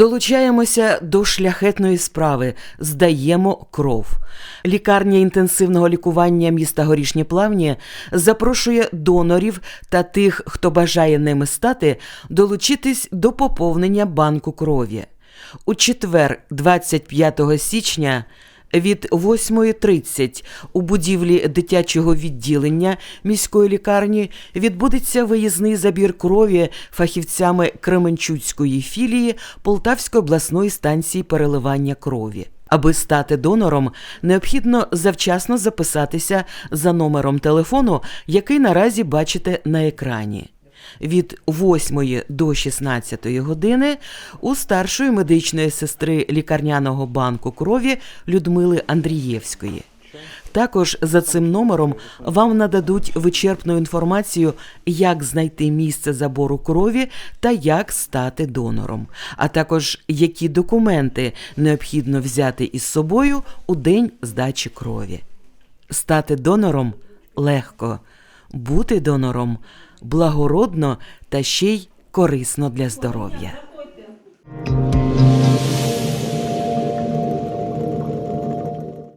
Долучаємося до шляхетної справи, здаємо кров. Лікарня інтенсивного лікування міста Горішні Плавні запрошує донорів та тих, хто бажає ними стати, долучитись до поповнення банку крові. У четвер, 25 січня, від 8.30 у будівлі дитячого відділення міської лікарні відбудеться виїзний забір крові фахівцями Кременчуцької філії Полтавської обласної станції переливання крові. Аби стати донором, необхідно завчасно записатися за номером телефону, який наразі бачите на екрані від 8 до 16 години у старшої медичної сестри лікарняного банку крові Людмили Андрієвської. Також за цим номером вам нададуть вичерпну інформацію, як знайти місце забору крові та як стати донором, а також які документи необхідно взяти із собою у день здачі крові. Стати донором легко, бути донором благородно та ще й корисно для здоров'я.